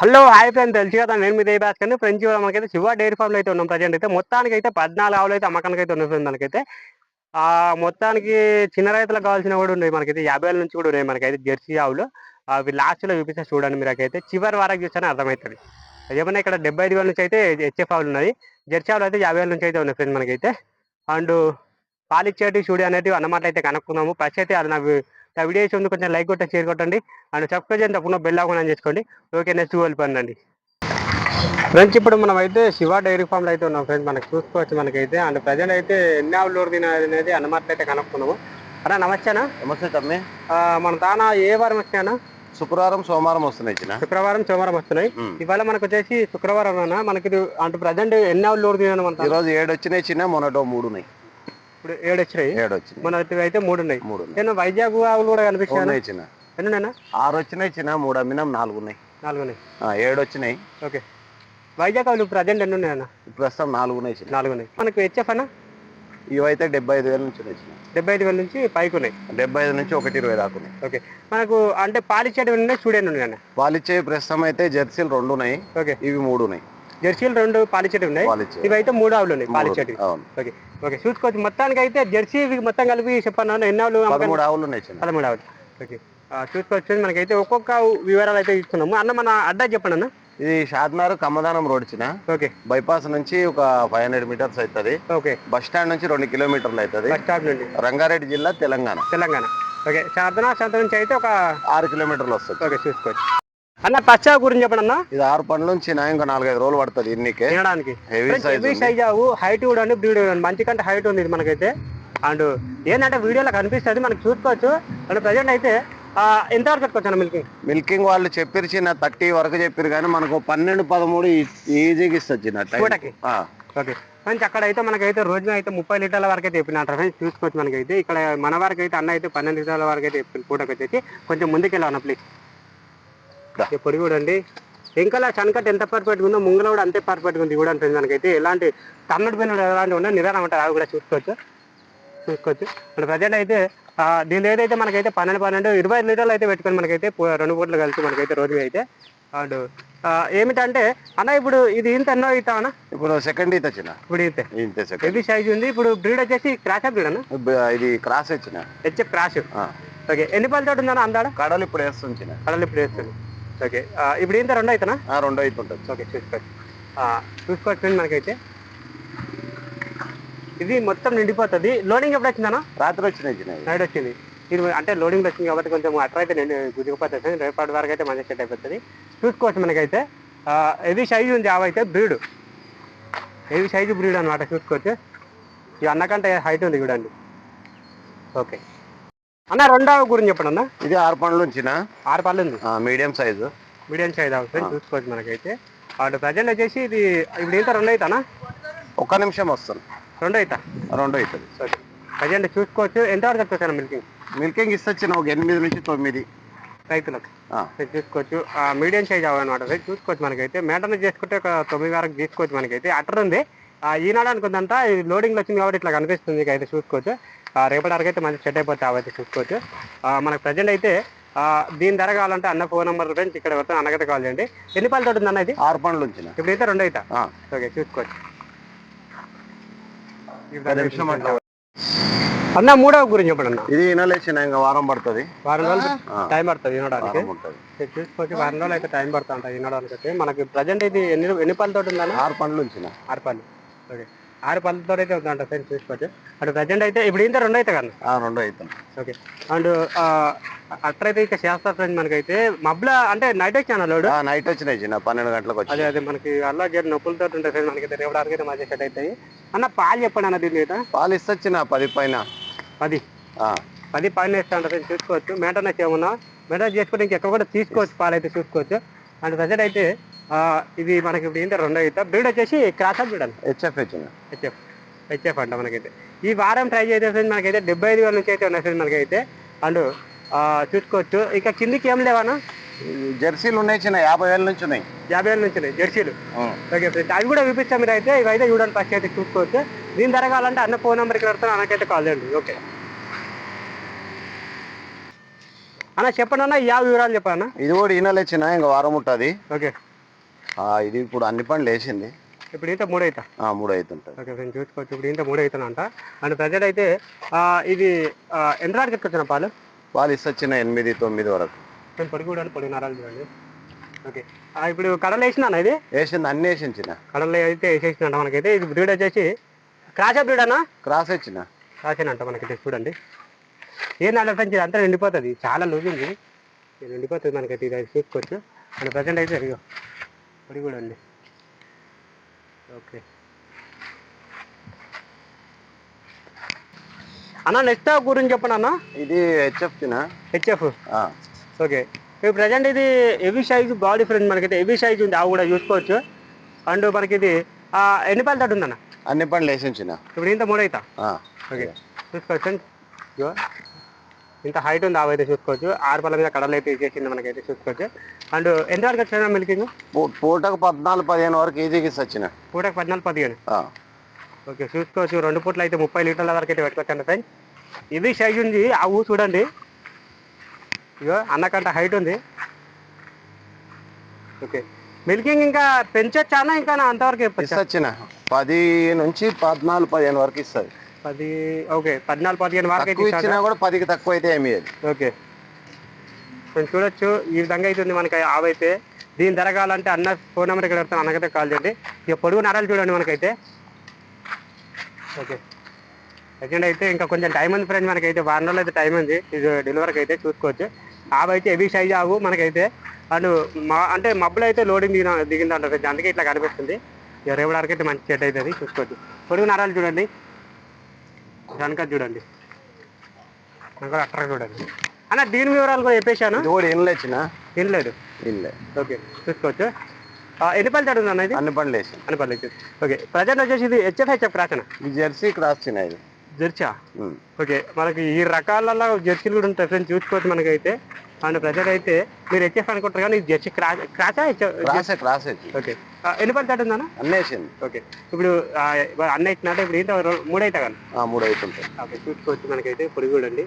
Hello hi friend తెలుసు కదా నేను మీ దేవి భాస్కర్ ఫ్రెండ్స్ కూడా మనకైతే శివ డైరీ ఫార్మ్ అయితే ఉన్నాం ప్రజెంట్ అయితే. మొత్తానికి అయితే పద్నాలుగు ఆవులు అయితే అమ్మకానికి అయితే ఉన్నాయి ఫ్రెండ్ మనకైతే. ఆ మొత్తానికి చిన్న రైతులకు కావాల్సిన కూడా ఉన్నాయి మనకైతే. యాభై వేల నుంచి కూడా ఉన్నాయి మనకైతే జెర్సీ ఆవులు. అవి లాస్ట్లో చూపిస్తే చూడండి మీరు అయితే చివరి వరకు చూస్తేనే అర్థమవుతుంది. ఏమన్నా ఇక్కడ డెబ్బై ఐదు వేల నుంచి అయితే హెచ్ఎఫ్ ఆవులు ఉన్నాయి జెర్సీ ఆవులు అయితే యాభై వేల నుంచి అయితే ఉన్నాయి ఫ్రెండ్ మనకైతే. అండ్ పాలిచ్చేటి చూడి అనేటివి అన్నమాట అయితే కనుక్కున్నాము. ఫస్ట్ అయితే అది నాకు నా వీడియో ఉంది కొంచెం లైక్ కొట్టండి షేర్ కొట్టండి. అండ్ సబ్స్క్రైబ్ చేయండి తప్పకుండా బెల్ ఆకుండా చేసుకోండి. ఓకే నెక్స్ట్ వెళ్ళిపోండి ఫ్రెండ్స్ ఇప్పుడు మనం అయితే శివ డైరీ ఫామ్లో అయితే ఉన్నాం. ఫ్రెండ్స్ మనకి చూసుకోవచ్చు మనకైతే. అండ్ ప్రజెంట్ అయితే ఎన్ని ఆవులు అనేది అన్నమాట అయితే కనుక్కున్నాము. అన్నా నమస్తేనా నమస్తే తమ్మి. ఆ, మన తాన ఏ వారం వచ్చానా శుక్రవారం సోమవారం వస్తున్నాయి శుక్రవారం సోమవారం వస్తున్నాయి. ఇవాళ మనకు వచ్చేసి శుక్రవారం మనకి అంటే ప్రజెంట్ ఎన్ని ఆవులు లోడ్ తినాను మన ఈ తాన? రోజు ఏడు వచ్చినాయి చిన్న మొన్నటో మూడు ఉన్నాయి. ఇప్పుడు ఏడు వచ్చినాయి ఏడు వచ్చినాయి మన అయితే మూడు ఉన్నాయి మూడు నేను వైజాగ్ ఆవులు కూడా కనిపిస్తాను ఉన్నాయి చిన్న. ఎన్ని ఉన్నాయన్నా? ఆరు వచ్చినాయి చిన్న మూడు అమ్మినాం నాలుగు ఉన్నాయి నాలుగు ఉన్నాయి ఆ, ఏడు వచ్చినాయి ఓకే. వైజాగ్ ఆవులు ప్రజెంట్ ఎన్ని ఉన్నాయన్న ప్రస్తుతం నాలుగు ఉన్నాయి నాలుగు ఉన్నాయి మనకు హెచ్ఎఫ్ అన్న? ఇవైతే డెబ్బై ఐదు వేల నుంచి ఉన్నాయి డెబ్బై ఐదు వేల నుంచి పైకి ఉన్నాయి డెబ్బై ఐదు నుంచి ఒకటి ఇరవై దాకా ఉన్నాయి. ఓకే. మనకు అంటే పాలిచ్చేటి ఉన్నాయి అన్న పాలిచ్చే ప్రస్తుతం అయితే జెర్సీలు రెండు ఉన్నాయి ఓకే. ఇవి మూడు ఉన్నాయి జెర్సీలు రెండు పాలిచ్చేటి ఉన్నాయి. పాలిచ్చే ఇవి అయితే మూడు ఆవులు ఉన్నాయి అవును. ఓకే. ఓకే. చూసుకోవచ్చు. మొత్తానికి అయితే జెర్సీ మొత్తం కలిపి చెప్పాను ఎన్ని ఆవులు? పదమూడు ఆవులు ఉన్నాయి పదమూడు ఆవులు. ఓకే. చూసుకోవచ్చు. మనకైతే ఒక్కొక్క వివరాలు అయితే ఇస్తున్నాము. అన్న మన అడ్డా చెప్పండి అన్న. ఇది షాద్నార్ కమ్మదానం రోడ్ చిన్న. ఓకే. బైపాస్ నుంచి ఒక ఫైవ్ హండ్రెడ్ మీటర్స్ అవుతుంది ఓకే. బస్ స్టాండ్ నుంచి రెండు కిలోమీటర్లు అవుతుంది బస్ స్టాప్ నుండి. రంగారెడ్డి జిల్లా తెలంగాణ. తెలంగాణ. ఓకే. శారదనా శాంత నుంచి అయితే ఒక ఆరు కిలోమీటర్లు వస్తుంది. ఓకే చూసుకోవచ్చు. అన్న పచ్చా గురించి చెప్పండి అన్న ఇది ఆరు పండ్ల నుంచి ఇంకా నాలుగైదు రోజులు పడుతుంది ఇన్నికే. తినడానికి. హెవీ సైజ్ ఆవు హైట్ కూడా అండి బ్రీడ్ మంచి కంటే హైట్ ఉంది ఇది మనకైతే. అండ్ ఏంటంటే వీడియోలో కనిపిస్తుంది మనకి చూసుకోవచ్చు. అండ్ ప్రజెంట్ అయితే ఎంతవరకు పెట్టుకోవచ్చు మిల్కింగ్ మిల్కింగ్ వాళ్ళు చెప్పిరు చిన్న థర్టీ వరకు చెప్పిరు కానీ మనకు పన్నెండు పదమూడు ఈజీగా ఇస్తుంది చిన్న. పూటకి? ఓకే. ఫ్రెండ్స్ అక్కడ అయితే మనకైతే రోజు అయితే ముప్పై లీటర్ల వరకు అయితే చెప్పినట్టు ఫ్రెండ్స్ చూసుకోవచ్చు మనకైతే. ఇక్కడ మన వరకు అయితే అన్న అయితే పన్నెండు లీటర్ల వరకు అయితే పూటకి వచ్చేసి కొంచెం ముందుకు వెళ్ళాను ప్లీజ్. పొడి కూడా అండి. ఇంకా చనకట్ ఎంత పర్ఫెక్ట్ ఉందో ముంగల కూడా అంతే పర్ఫెక్ట్ ఉంది కూడా ఫ్రెండ్స్ మనకైతే ఎలాంటి తన్నడి పిల్లలు ఎలాంటి ఉన్నా నిదానం ఉంటారు. అవి కూడా చూసుకోవచ్చు. చూసుకోవచ్చు. ఇప్పుడు ప్రజెంట్ అయితే ఆ, దీనిలో ఏదైతే మనకైతే పన్నెండు పన్నెండు ఇరవై ఐదు లీటర్లు అయితే పెట్టుకొని మనకైతే రెండు పూటలు కలిసి మనకైతే రోజు అయితే అండ్ ఏమిటంటే అన్న ఇప్పుడు ఇది ఇంత ఎన్నో అవుతా అన్న? ఇప్పుడు సెకండ్ ఈత చిన్న. ఇప్పుడు ఇంతే ఇంతే సెకండ్ హెవీ సైజ్ ఉంది. ఇప్పుడు బ్రీడ్ వచ్చేసి క్రాష్ బ్రీడ్ అన్న? ఇది క్రాస్ వచ్చిన హెచ్ఎఫ్ క్రాష్ ఓకే. ఎన్ని పళ్ళతో ఉందన్న అందాడ? కడలు ఇప్పుడు వేస్తుంది కడలు ఇప్పుడు వేస్తుంది. ఓకే. ఇప్పుడు ఇంత రెండు అవుతానా రెండో ఉంటుంది ఓకే చూసుకోవచ్చు చూసుకోవచ్చు ఫ్రెండ్ మనకైతే. ఇది మొత్తం నిండిపోతుంది. లోడింగ్ ఎప్పుడు వచ్చిందన్నా? రాత్రి ఇవి. నైట్ వచ్చింది. ఇది అంటే లోడింగ్ వచ్చింది కాబట్టి కొంచెం అట్లా అయితే గుదిగిపోతుంది. రేపటి వరకు అయితే మంచిగా సెట్ అయిపోతుంది. చూసుకోవచ్చు మనకైతే. హెవీ సైజు ఉంది ఆవైతే బ్రీడ్ హెవీ సైజు బ్రీడ్ అనమాట చూసుకోవచ్చు. ఈ అన్నకంటే హైట్ ఉంది చూడండి. ఓకే. అన్న రెండవ గురించి చెప్పండి అన్న. ఇది ఆరు పండ్ల చిన్న ఆరు ఉంది మీడియం సైజు. మీడియం సైజ్ అవుతుంది చూసుకోవచ్చు మనకైతే. అటు ప్రజెంట్ వచ్చేసి ఇది ఇప్పుడు ఇంత రెండు అవుతానా ఒక్క నిమిషం వస్తుంది. రెండు అవుతా రెండో అవుతుంది ఓకే ప్రజెంట్ చూసుకోవచ్చు. ఎంతవరకు వచ్చేసాను మిల్కింగ్? మిల్కింగ్ ఇస్తొచ్చిన ఒక ఎనిమిది నుంచి తొమ్మిది. రైతులకు. చూసుకోవచ్చు. ఆ మీడియం సైజ్ అనమాట ఇది చూసుకోవచ్చు మనకైతే. మేటర్ని చేసుకుంటే ఒక తొమ్మిది వరకు తీసుకోవచ్చు మనకైతే. అటర్ ఉంది. ఆ ఈనాడు అనుకుందంట ఇది లోడింగ్ వచ్చింది కాబట్టి ఇట్లా కనిపిస్తుంది. ఇక అయితే చూసుకోవచ్చు. రేపటి వరకు అయితే మంచి సెట్ అయిపోతే అవైతే చూసుకోవచ్చు ఆ మనకు ప్రజెంట్ అయితే ఆ దీని ధర కావాలంటే అన్న ఫోన్ నెంబర్ ఫ్రెండ్స్ ఇక్కడ వస్తే అన్నకైతే కాల్ చేయండి. ఎన్ని పళ్ళతో ఉంది అన్న ఇది? ఆరు పండ్లు ఉంచిన. ఇప్పుడు అయితే రెండు అవుతా ఆ, ఓకే చూసుకోవచ్చు. అన్న మూడవ గురించి చెప్పండి అన్న. ఇది వినలేచిన ఇంకా వారం పడుతుంది. వారం రోజులు టైం పడుతుంది వినడానికి. చూసుకోవచ్చు. వారం రోజులు అయితే టైం పడుతుంట వినడానికి. అయితే మనకి ప్రజెంట్ ఇది ఎన్ని ఎన్ని పళ్ళతో ఉందన్న ఆరు పండ్లు ఉంచిన. ఆరు పళ్ళు ఓకే ఆరు పళ్ళతో అయితే ఉందంట ఫ్రెండ్స్ చూసుకోవచ్చు అటు ప్రజెంట్ అయితే ఇప్పుడు ఇంత రెండు అయితే కదా. రెండో అవుతాం ఓకే. అండ్ అట్లయితే ఇక చేస్తా ఫ్రెండ్స్ మనకైతే మబ్బుల అంటే నైట్ వచ్చాను లోడు? నైట్ వచ్చినాయి చిన్న పన్నెండు గంటలకు అదే వచ్చి అదే మనకి అల్లా జరి నొప్పులతో ఉంటాయి ఫ్రెండ్స్ మనకైతే రేపడానికి అయితే మంచిగా సెట్ అవుతాయి అన్న పాలు చెప్పండి అన్న దీని అయితే. పాలు ఇస్తొచ్చిన పది పైన. పది. ఆ, పది పైన వేస్తా ఉంటుంది చూసుకోవచ్చు. మెయింటెనెన్స్ ఏమన్నా? మెయింటెనెన్స్ చేసుకుంటే ఇంకెక్కడ కూడా తీసుకోవచ్చు పాలు అయితే చూసుకోవచ్చు. అండ్ ప్రజెంట్ అయితే ఇది మనకి ఇప్పుడు ఏంటంటే రెండో అయితే బ్రీడ్ వచ్చేసి క్రాస్ బ్రీడ్ అని హెచ్ఎఫ్ వచ్చిన హెచ్ఎఫ్ హెచ్ఎఫ్ అంట మనకైతే. ఈ వారం ట్రై చేసే ఫ్రెండ్స్ మనకైతే డెబ్బై ఐదు వేల నుంచి అయితే ఉన్నాయి ఫ్రెండ్స్ మనకైతే అండ్ చూసుకోవచ్చు. ఇక కిందికి ఏం లేవానా జెర్సీలు ఉన్నాయి చిన్న యాభై వేల నుంచి ఉన్నాయి. యాభై వేల నుంచి ఉన్నాయి జెర్సీలు. ఓకే ఫ్రెండ్స్ అవి కూడా చూపిస్తాం మీరు అయితే ఇవైతే చూడండి ఫస్ట్ అయితే చూసుకోవచ్చు. దీని ధర కావాలంటే అన్న ఫోన్ నెంబర్కి పెడతాను అన్నకైతే కాల్ చేయండి. ఓకే. అన్న చెప్పండి అన్న యా వివరాలు చెప్పండి అన్న ఇది కూడా ఈనలేచిన ఇంకా వారం ఉంటుంది. ఓకే. ఇది ఇప్పుడు అన్ని పనులు వేసింది ఇప్పుడు ఇంత మూడు అవుతా ఆ, మూడు అవుతుంటది ఓకే ఫ్రెండ్ చూసుకోవచ్చు. ఇప్పుడు ఇంత మూడు అవుతుందంట అండ్ ప్రజెంట్ అయితే ఇది ఎంత వారికి ఎత్తుకొచ్చిన పాలు? వాళ్ళు ఇస్తొచ్చిన ఎనిమిది తొమ్మిది వరకు. నేను పొడి కూడా పొడి నరాలు చూడండి. ఓకే. ఇప్పుడు కడలు వేసినా ఇది? వేసింది అన్ని వేసింది చిన్న కడల్లో అయితే వేసేసినట్ట మనకైతే. ఇది బ్రీడ్ వచ్చేసి క్రాషా బ్రీడ్ అన్నా క్రాస్ వచ్చిన. రాసేనంట మనకి చూడండి. ఏం ఇది అంతా నిండిపోతుంది. చాలా లూజ్ ఉంది ఇది నిండిపోతుంది మనకైతే ఇది చూసుకోవచ్చు అండ్ ప్రజెంట్ అయితే ఇదిగో పొడి కూడా ఉంది. ఓకే. అన్న నెక్స్ట్ గురించి చెప్పండి అన్న? ఇది హెచ్ఎఫ్ హెచ్ఎఫ్ ఓకే. ఇప్పుడు ప్రజెంట్ ఇది హెవీ సైజ్ బాడీ ఫ్రెండ్ మనకైతే హెవీ సైజ్ ఉంది. అవి కూడా చూసుకోవచ్చు అండ్ మనకి ఇది ఆ, ఎన్ని పాలు తట్టు ఉందన్న? అన్ని పనులు వేసింది చిన్న ఇప్పుడు ఇంత మూడు అవుతా ఆ, ఓకే. చూసుకోవచ్చు. ఇంత హైట్ ఉంది ఆవైతే చూసుకోవచ్చు. ఆరు పళ్ళ మీద కడలు అయితే ఇచ్చేసింది మనకైతే చూసుకోవచ్చు. అండ్ ఎంత వరకు వచ్చిన మిల్కింగ్ పూటకు పద్నాలుగు పదిహేను వరకు ఈజీకి ఇస్తొచ్చిన. పూటకు పద్నాలుగు పదిహేను. ఓకే చూసుకోవచ్చు. రెండు పూటలు అయితే ముప్పై లీటర్ల వరకు అయితే పెట్టుకోవచ్చు ఫ్రెండ్స్ ఇది సైజ్ ఉంది. ఆ ఊ చూడండి. ఇగో అన్నకంట హైట్ ఉంది. ఓకే. మిల్కింగ్ ఇంకా పెంచొచ్చానా ఇంకా అంతవరకు ఇస్తొచ్చిన. పది నుంచి పద్నాలుగు పదిహేను వరకు ఇస్తుంది. పది ఓకే పద్నాలుగు పదిహేను వరకు అయితే? ఇచ్చినా కూడా పదికి తక్కువ అయితే ఏమి. ఓకే. నేను చూడొచ్చు ఈ విధంగా అయితే ఉంది మనకి ఆవైతే దీని ధర కావాలంటే అన్న ఫోన్ నెంబర్ ఇక్కడ పెడతాను అన్నకైతే కాల్ చేయండి. ఇక పొడుగు నరాలు చూడండి మనకైతే. ఓకే. సెకండ్ అయితే ఇంకా కొంచెం టైం ఉంది ఫ్రెండ్స్ మనకైతే వారం రోజులు అయితే టైం ఉంది. ఇది డెలివరీకి అయితే చూసుకోవచ్చు. ఆవు అయితే హెవీ సైజ్ ఆవు మనకైతే. అండ్ మా అంటే మబ్బులు అయితే లోడింగ్ దిగిన దిగిందంట అందుకే ఇట్లా కనిపిస్తుంది. రేపటి అయితే మంచి చెట్ అవుతుంది చూసుకోవచ్చు. పొడుగు నరాలు చూడండి. వెనక చూడండి. ఇంకా అట్రా చూడండి. అన్న దీని వివరాలు కూడా చెప్పేశాను. ఇది కూడా ఇన్లే చిన్న. తినలేదు ఇన్లే ఓకే చూసుకోవచ్చు ఎన్ని పళ్ళు తడుతుంది అన్న ఇది? అన్ని పనులు వేసింది అని పర్లేదు ఓకే ప్రజెంట్ వచ్చేసి ఇది హెచ్ఎఫ్ హెచ్ఎఫ్ రాసిన ఈ జెర్సీ క్రాస్ చిన్న ఇది. జెర్చా ఉమ్. ఓకే మనకి ఈ రకాలలో జెర్సీలు కూడా ఉంటాయి ఫ్రెండ్స్ చూసుకోవచ్చు మనకైతే. అండ్ ప్రజెంట్ అయితే మీరు హెచ్ఎఫ్ అనుకుంటారు కానీ ఇది జెర్సీ హెచ్ఎఫ్ క్రాసే క్రాస్ వచ్చి ఓకే. ఎన్ని పళ్ళు తడుతుంది అన్న అన్ని వేసింది. ఓకే. ఇప్పుడు అన్న ఇచ్చినట్టు ఇప్పుడు ఏంటో మూడు అవుతా కానీ ఆ, మూడు అవుతుంటాయి ఓకే చూసుకోవచ్చు మనకైతే పొడి కూడా అండి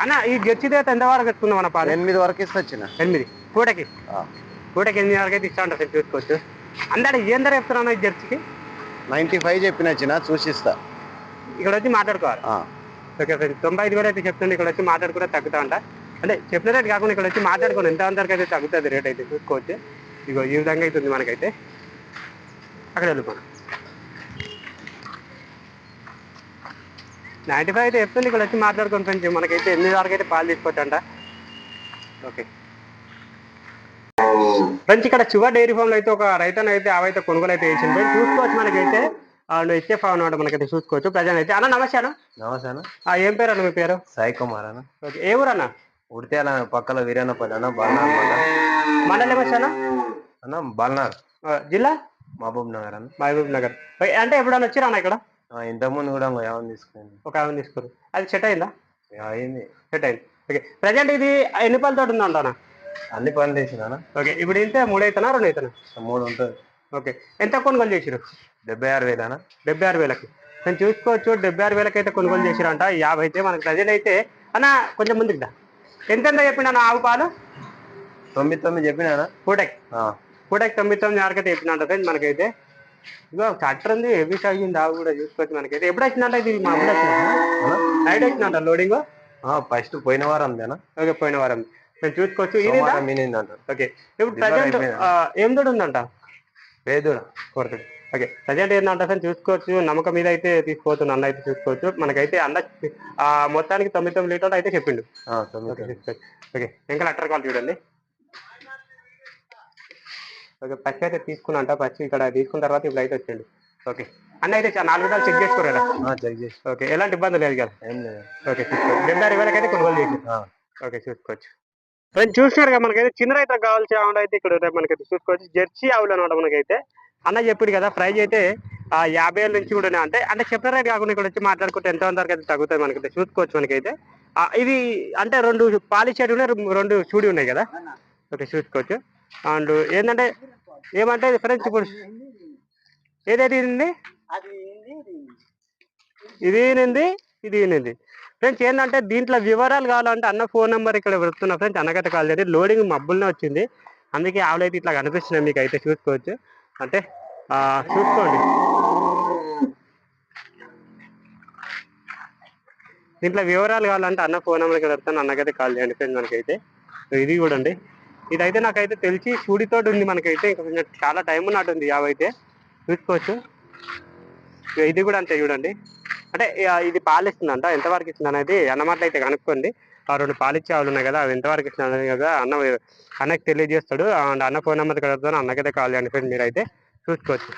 అన్న ఈ జెర్సీ అయితే ఎంత వరకు ఎత్తుకుందాం మన పాలు? ఎనిమిది వరకు ఇస్తొచ్చిన ఎనిమిది. పూటకి? ఆ. పూటకి ఎనిమిది వరకు అయితే ఇస్తా ఉంటారు చూసుకోవచ్చు. అందరూ ఏం ధర చెప్తున్నా ఈ జెర్సీకి నైన్టీ ఫైవ్ చెప్పిన చిన్న చూసిస్తా. ఇక్కడ వచ్చి మాట్లాడుకోవాలి. ఓకే ఫ్రెండ్స్ తొంభై ఐదు వేలు అయితే చెప్తుంది ఇక్కడ వచ్చి మాట్లాడుకుంటే తగ్గుతా అంట అంటే చెప్పిన రేట్ కాకుండా ఇక్కడ వచ్చి మాట్లాడుకోండి ఎంత అంతవరకు అయితే తగ్గుతుంది రేట్ అయితే చూసుకోవచ్చు. ఇగో ఈ విధంగా అవుతుంది మనకైతే. అక్కడ వెళ్ళిపోయి నైంటీ ఫైవ్ అయితే చెప్తుంది ఇక్కడ వచ్చి మాట్లాడుకోండి ఫ్రెండ్స్ మనకైతే ఎనిమిది వరకు అయితే పాలు తీసుకోవచ్చంట ఓకే. ఫ్రెండ్స్ ఇక్కడ శివ డైరీ ఫామ్లో అయితే ఒక రైతన్ అయితే అవైతే కొనుగోలు అయితే వేసింది చూసుకోవచ్చు మనకైతే. హెచ్ఎఫ్ అన్నమాట మనకైతే చూసుకోవచ్చు. ప్రజెంట్ అయితే. అన్న నమస్తే అన్న. నమస్తే అన్న. ఆ, ఏం పేరు అన్న మీ పేరు? సాయి కుమార్ అన్న. ఓకే. ఏ ఊరు అన్న? ఉడితేల పక్కల వీరన్నపల్లి అన్న బాల్నార్ మండలం ఏమొచ్చు అన్న ఆ, జిల్లా? మహబూబ్ నగర్ అన్న. మహబూబ్ నగర్ అంటే ఎప్పుడన్నా వచ్చారా అన్న ఇక్కడ ఇంతకుముందు కూడా ఏమని తీసుకుంది ఒక ఆమె తీసుకోరు అది సెట్ అయిందా? అయింది. సెట్ అయింది. ఓకే. ప్రజెంట్ ఇది ఎన్ని పళ్ళ తోటి ఉందా అన్న? అన్ని పనులు చేసిన ఓకే. ఇప్పుడు ఇంతే మూడు అవుతానా రెండు అవుతానా మూడు ఉంటుంది. ఓకే. ఎంత కొనుగోలు చేసిరు డెబ్బై ఆరు వేలు అన్న. డెబ్బై ఆరు వేలకి. నేను చూసుకోవచ్చు డెబ్బై ఆరు వేలకి అయితే కొనుగోలు చేసిరంట. యాభై అయితే మనకి ప్రజెంట్ అయితే. అన్న కొంచెం ముందుకు దా ఎంత ఎంత చెప్పిండు ఆవు పాలు? తొమ్మిది తొమ్మిది చెప్పినా పూటకి? పూటకి తొమ్మిది తొమ్మిది అయితే చెప్పినట్టు ఫ్రెండ్ మనకైతే. ఇగో కట్టర్ ఉంది హెవీ సైజ్ ఉంది ఆవు కూడా చూసుకోవచ్చు మనకైతే. ఎప్పుడు వచ్చిందంట ఇది? మా అప్పుడు నైట్ వచ్చిందంట లోడింగ్ ఫస్ట్ పోయిన వారం ఓకే పోయిన వారం. నేను చూసుకోవచ్చు. ఇది ఓకే ఇప్పుడు ప్రజెంట్? ఏం తోడు ఉందంట? కొరకటి ఓకే ప్రజెంట్ ఏంటంటే ఫ్రెండ్? చూసుకోవచ్చు నమ్మకం మీద అయితే తీసుకుపోతున్నా అన్న అయితే చూసుకోవచ్చు. మనకైతే అన్న ఆ, మొత్తానికి తొమ్మిది తొమ్మిది లీటర్లు అయితే చెప్పిండు. ఓకే ఇంకా లెటర్ కాల్ చూడండి. ఓకే పచ్చి అయితే తీసుకున్నంట. పచ్చి ఇక్కడ తీసుకున్న తర్వాత ఇప్పుడు అయితే వచ్చిండు. ఓకే. అన్న అయితే నాలుగు విధాలు చెక్ చేసుకోరా చెక్ చేసి. ఓకే. ఎలాంటి ఇబ్బంది లేదు కదా. ఏం లేదు. ఓకే చూసుకోవచ్చు ఆరు వేలకి అయితే కొనుగోలు చేసి ఓకే చూసుకోవచ్చు. చూసినారు కదా మనకైతే? చిన్న రైతులకు కావాల్సిన ఆవులు అయితే ఇక్కడ మనకైతే. చూసుకోవచ్చు. జెర్సీ ఆవులు అనమాట మనకైతే. అన్న చెప్పిండు కదా ప్రైజ్ అయితే ఆ యాభై వేల నుంచి కూడా. అంటే అంటే చెప్పిన రేట్ కాకుండా ఇక్కడ వచ్చి మాట్లాడుకుంటే ఎంత వరకు అయితే తగ్గుతుంది మనకైతే? చూసుకోవచ్చు మనకైతే. ఇవి అంటే రెండు పాలిషేడ్ ఉన్నాయి రెండు చూడి ఉన్నాయి కదా? ఓకే చూసుకోవచ్చు. అండ్ ఏంటంటే ఏమంటే ఫ్రెండ్స్ ఇప్పుడు ఏదైతే ఇది ఇది ఈనింది ఇది ఈనింది ఫ్రెండ్స్ ఏంటంటే దీంట్లో వివరాలు కావాలంటే అన్న ఫోన్ నెంబర్ ఇక్కడ పెడుతున్నా ఫ్రెండ్స్ అన్నకైతే కాల్ చేయండి లోడింగ్ మబ్బుల్నే వచ్చింది. అందుకే ఆవులు అయితే ఇట్లా కనిపిస్తున్నాయి మీకు అయితే చూసుకోవచ్చు. అంటే చూసుకోండి. దీంట్లో వివరాలు కావాలంటే అన్న ఫోన్ నెంబర్కి పెడతాను అన్నకైతే కాల్ చేయండి ఫ్రెండ్ మనకైతే. ఇది చూడండి. ఇదైతే నాకైతే తెలిసి సూడితోటి ఉంది మనకైతే. ఇంకా కొంచెం చాలా టైం ఉన్నట్టుంది యావైతే. చూసుకోవచ్చు. ఇది కూడా అంతే చూడండి. అంటే ఇక ఇది పాలు ఇస్తుందంట. ఎంతవరకు ఇస్తుంది అనేది అన్నమాటలు అయితే కనుక్కోండి. ఆ రెండు పాలిచ్చే ఆవులు ఉన్నాయి కదా అవి ఎంతవరకు ఇస్తుంది కదా అన్న అన్నకి తెలియజేస్తాడు. అండ్ అన్న ఫోన్ నెంబర్ కడతాను. అన్నకైతే కాల్ చేయండి ఫ్రెండ్ మీరైతే. చూసుకోవచ్చు.